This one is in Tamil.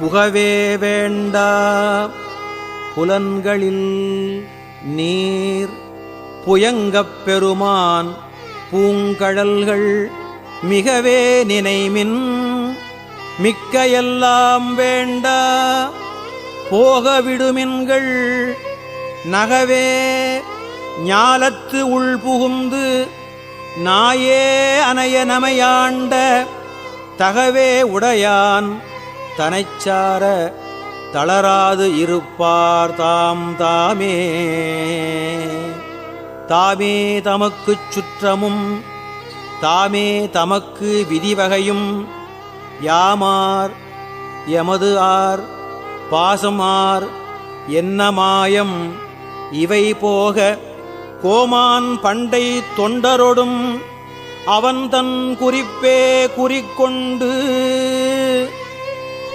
புகவே வேண்டா. புலன்களில் நீர் புயங்கப் பெருமான் பூங்கடல்கள் மிகவே நினைமின். மிக்க எல்லாம் வேண்டா. போக விடுமின்கள் நகவே. ஞாலத்து உள்புகுந்து நாயே அனைய நமையாண்ட தகவே உடையான். தனைச்சார தளராது இருப்பார் தாம் தாமே. தாமே தமக்குச் சுற்றமும் தாமே தமக்கு விதிவகையும் யாமார் எமது ஆர் பாசம் ஆர் என்ன மாயம் இவை போக கோமான் பண்டை தொண்டரொடும் அவன் தன் குறிப்பே குறிக்கொண்டு